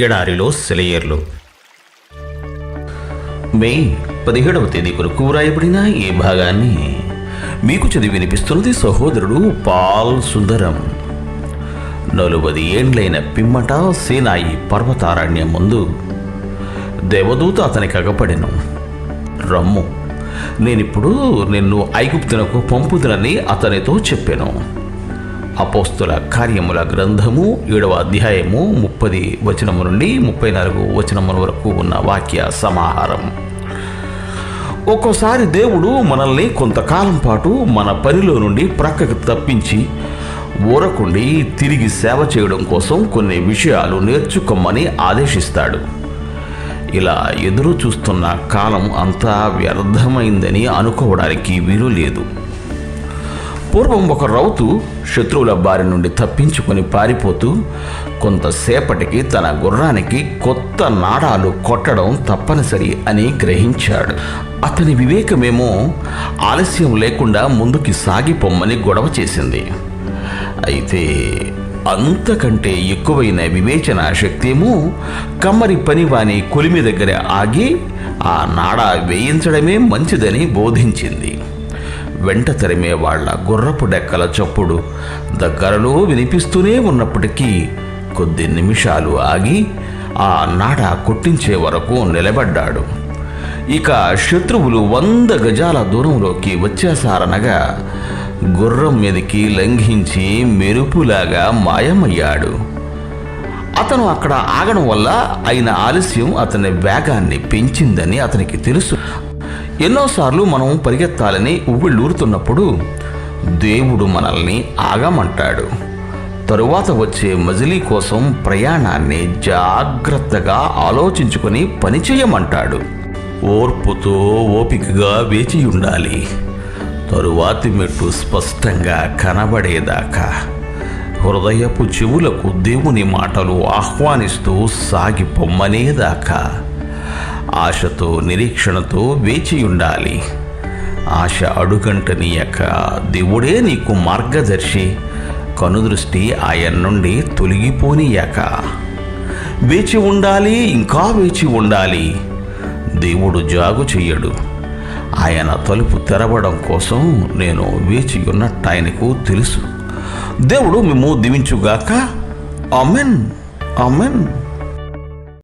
ఎడారిలో సెలయేర్లు. మే పదిహేడవ తేదీ కొరకు వ్రాయబడిన ఈ భాగాన్ని మీకు చదివి వినిపిస్తున్నది సహోదరుడు పాల్ సుందరం. నలుబది ఏండ్లైన పిమ్మట సేనాయి పర్వతారణ్యం ముందు దేవదూత అతనికి అగపడెను. రమ్ము నేనిప్పుడు నిన్ను ఐగుప్తునకు పంపుదనని అతనితో చెప్పాను. అపోస్తుల కార్యముల గ్రంథము ఏడవ అధ్యాయము ముప్పది వచనము నుండి ముప్పై నాలుగు వచనముల వరకు ఉన్న వాక్య సమాహారం. ఒక్కోసారి దేవుడు మనల్ని కొంతకాలం పాటు మన పనిలో నుండి ప్రక్కకు తప్పించి ఊరకుండి తిరిగి సేవ చేయడం కోసం కొన్ని విషయాలు నేర్చుకోమని ఆదేశిస్తాడు. ఇలా ఎదురు చూస్తున్న కాలం అంతా వ్యర్థమైందని అనుకోవడానికి వీలు లేదు. పూర్వం ఒక రౌతు శత్రువుల బారి నుండి తప్పించుకొని పారిపోతూ కొంతసేపటికి తన గుర్రానికి కొత్త నాడాలు కొట్టడం తప్పనిసరి అని గ్రహించాడు. అతని వివేకమేమో ఆలస్యం లేకుండా ముందుకి సాగిపోమ్మని గొడవ చేసింది. అయితే అంతకంటే ఎక్కువైన వివేచన శక్తేమో కమ్మరి పనివాని కొలిమి దగ్గర ఆగి ఆ నాడ వేయించడమే మంచిదని బోధించింది. వెంట తరిమేవాళ్ళ గుర్రపు డెక్కల చప్పుడు దగ్గరలో వినిపిస్తూనే ఉన్నప్పటికీ కొద్ది నిమిషాలు ఆగి ఆ నాడ కొట్టించే వరకు నిలబడ్డాడు. ఇక శత్రువులు వంద గజాల దూరంలోకి వచ్చేసారనగా గుర్రం మీదకి లంఘించి మెరుపులాగా మాయమయ్యాడు. అతను అక్కడ ఆగడం వల్ల అయిన ఆలస్యం అతని వేగాన్ని పెంచిందని అతనికి తెలుసు. ఎన్నోసార్లు మనం పరిగెత్తాలని ఉవ్విళ్ళూరుతున్నప్పుడు దేవుడు మనల్ని ఆగమంటాడు. తరువాత వచ్చే మజిలీ కోసం ప్రయాణాన్ని జాగ్రత్తగా ఆలోచించుకొని పనిచేయమంటాడు ఓర్పుతో ఓపికగా వేచి ఉండాలి. తరువాతి మెట్టు స్పష్టంగా కనబడేదాకా. హృదయపు చెవులకు దేవుని మాటలు ఆహ్వానిస్తూ సాగి పొమ్మనేదాకా ఆశతో నిరీక్షణతో వేచి ఉండాలి ఆశ అడుగంటనీయక దేవుడే నీకు మార్గదర్శి కనుదృష్టి ఆయన నుండి తొలగిపోనీయక. వేచి ఉండాలి ఇంకా వేచి ఉండాలి దేవుడు జాగు చెయ్యడు. ఆయన తలుపు తెరవడం కోసం నేను వేచి ఉన్నట్టు ఆయనకు తెలుసు. దేవుడు మేము దీవించుగాక. Amen amen